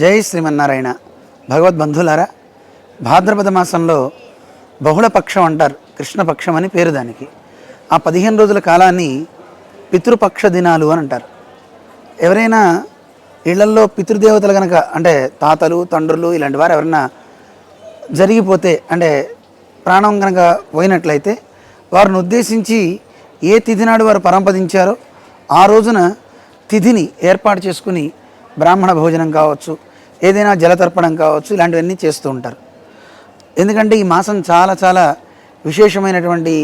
జై శ్రీమన్నారాయణ. భగవద్బంధులారా భాద్రపద మాసంలో బహుళ పక్షం అంటారు కృష్ణపక్షం అని పేరు దానికి. ఆ పదిహేను రోజుల కాలాన్ని పితృపక్ష దినాలు అని అంటారు. ఎవరైనా ఇళ్ళల్లో పితృదేవతలు కనుక అంటే తాతలు తండ్రులు ఇలాంటి వారు ఎవరైనా జరిగిపోతే అంటే ప్రాణం కనుక పోయినట్లయితే వారిని ఉద్దేశించి ఏ తిథి నాడు వారు పరంపదించారో ఆ రోజున తిథిని ఏర్పాటు చేసుకుని బ్రాహ్మణ భోజనం కావచ్చు ఏదైనా జలతర్పణం కావచ్చు ఇలాంటివన్నీ చేస్తూ ఉంటారు. ఎందుకంటే ఈ మాసం చాలా చాలా విశేషమైనటువంటి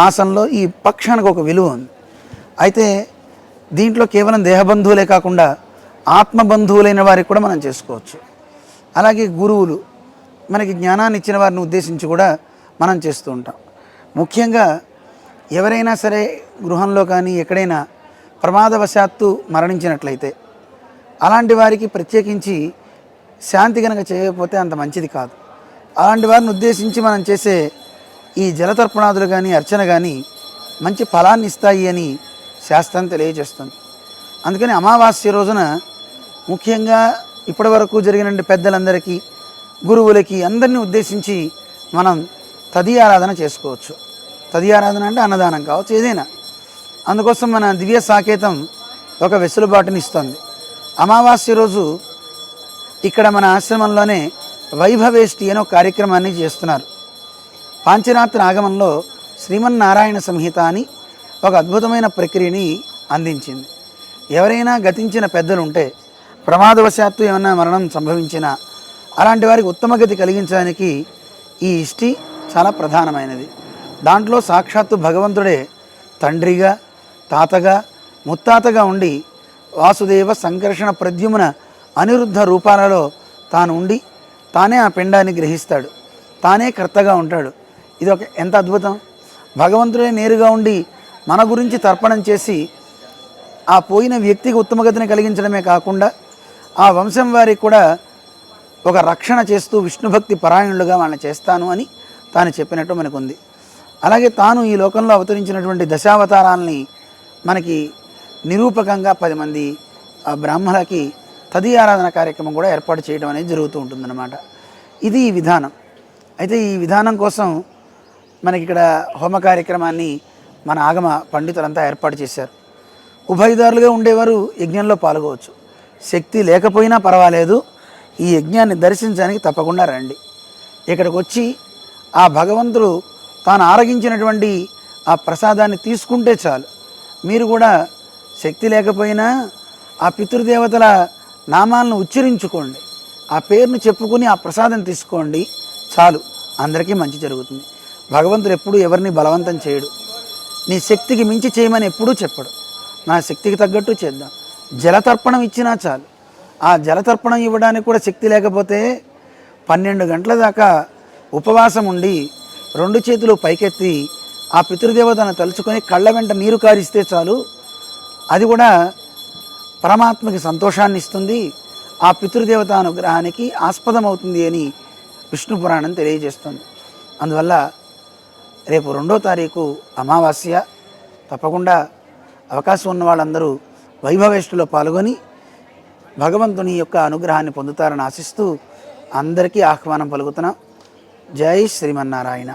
మాసంలో ఈ పక్షానికి ఒక విలువ ఉంది. అయితే దీంట్లో కేవలం దేహబంధువులే కాకుండా ఆత్మబంధువులైన వారికి కూడా మనం చేసుకోవచ్చు. అలాగే గురువులు మనకి జ్ఞానాన్ని ఇచ్చిన వారిని ఉద్దేశించి కూడా మనం చేస్తూ ఉంటాం. ముఖ్యంగా ఎవరైనా సరే గృహంలో కానీ ఎక్కడైనా ప్రమాదవశాత్తు మరణించినట్లయితే అలాంటి వారికి ప్రత్యేకించి శాంతి కనుక చేయకపోతే అంత మంచిది కాదు. అలాంటి వారిని ఉద్దేశించి మనం చేసే ఈ జలతర్పణాదులు కానీ అర్చన కానీ మంచి ఫలాన్ని ఇస్తాయి అని శాస్త్రం తెలియజేస్తుంది. అందుకని అమావాస్య రోజున ముఖ్యంగా ఇప్పటి వరకు జరిగిన పెద్దలందరికీ గురువులకి అందరినీ ఉద్దేశించి మనం తది ఆరాధన చేసుకోవచ్చు. తది ఆరాధన అంటే అన్నదానం కావచ్చు ఏదైనా. అందుకోసం మన దివ్య సాకేతం ఒక వెసులుబాటుని ఇస్తుంది. అమావాస్య రోజు ఇక్కడ మన ఆశ్రమంలోనే వైభవేష్టి అనే ఒక కార్యక్రమాన్ని చేస్తున్నారు. పాంచరాత్రి ఆగమంలో శ్రీమన్నారాయణ సంహిత అని ఒక అద్భుతమైన ప్రక్రియని అందించింది. ఎవరైనా గతించిన పెద్దలు ఉంటే ప్రమాదవశాత్తు ఏమైనా మరణం సంభవించినా అలాంటి వారికి ఉత్తమ గతి కలిగించడానికి ఈ ఇష్టి చాలా ప్రధానమైనది. దాంట్లో సాక్షాత్తు భగవంతుడే తండ్రిగా తాతగా ముత్తాతగా ఉండి వాసుదేవ సంకర్షణ ప్రద్యుమ్న అనిరుద్ధ రూపాలలో తాను ఉండి తానే ఆ పిండాన్ని గ్రహిస్తాడు. తానే కర్తగా ఉంటాడు. ఇది ఒక ఎంత అద్భుతం! భగవంతుడే నేరుగా ఉండి మన గురించి తర్పణం చేసి ఆ పోయిన వ్యక్తికి ఉత్తమగతిని కలిగించడమే కాకుండా ఆ వంశం వారికి కూడా ఒక రక్షణ చేస్తూ విష్ణుభక్తి పరాయణులుగా వాళ్ళని చేస్తాను అని తాను చెప్పినట్టు మనకుంది. అలాగే తాను ఈ లోకంలో అవతరించినటువంటి దశావతారాల్ని మనకి నిరూపకంగా పది మంది ఆ బ్రాహ్మణులకి తది ఆరాధన కార్యక్రమం కూడా ఏర్పాటు చేయడం అనేది జరుగుతూ ఉంటుందన్నమాట. ఇది ఈ విధానం. అయితే ఈ విధానం కోసం మనకి ఇక్కడ హోమ కార్యక్రమాన్ని మన ఆగమ పండితులంతా ఏర్పాటు చేశారు. ఉభయదారులుగా ఉండేవారు యజ్ఞంలో పాల్గొవచ్చు. శక్తి లేకపోయినా పర్వాలేదు. ఈ యజ్ఞాన్ని దర్శించడానికి తప్పకుండా రండి. ఇక్కడికి వచ్చి ఆ భగవంతుడు తాను ఆరగించినటువంటి ఆ ప్రసాదాన్ని తీసుకుంటే చాలు. మీరు కూడా శక్తి లేకపోయినా ఆ పితృదేవతల నామాలను ఉచ్చరించుకోండి. ఆ పేరును చెప్పుకొని ఆ ప్రసాదం తీసుకోండి. చాలు. అందరికీ మంచి జరుగుతుంది. భగవంతుడు ఎప్పుడూ ఎవరిని బలవంతం చేయడు. నీ శక్తికి మించి చేయమని ఎప్పుడూ చెప్పడు. నా శక్తికి తగ్గట్టు చేద్దాం. జలతర్పణం ఇచ్చినా చాలు. ఆ జలతర్పణం ఇవ్వడానికి కూడా శక్తి లేకపోతే పన్నెండు గంటల దాకా ఉపవాసం ఉండి రెండు చేతులు పైకెత్తి ఆ పితృదేవతను తలుచుకొని కళ్ళ వెంట నీరు కారిస్తే చాలు. అది కూడా పరమాత్మకి సంతోషాన్ని ఇస్తుంది. ఆ పితృదేవత అనుగ్రహానికి ఆస్పదమవుతుంది అని విష్ణు పురాణం తెలియజేస్తుంది. అందువల్ల రేపు రెండో తారీఖు అమావాస్య. తప్పకుండా అవకాశం ఉన్న వాళ్ళందరూ వైభవేష్టిలో పాల్గొని భగవంతుని యొక్క అనుగ్రహాన్ని పొందుతారని ఆశిస్తూ అందరికీ ఆహ్వానం పలుకుతున్నాం. జై శ్రీమన్నారాయణ.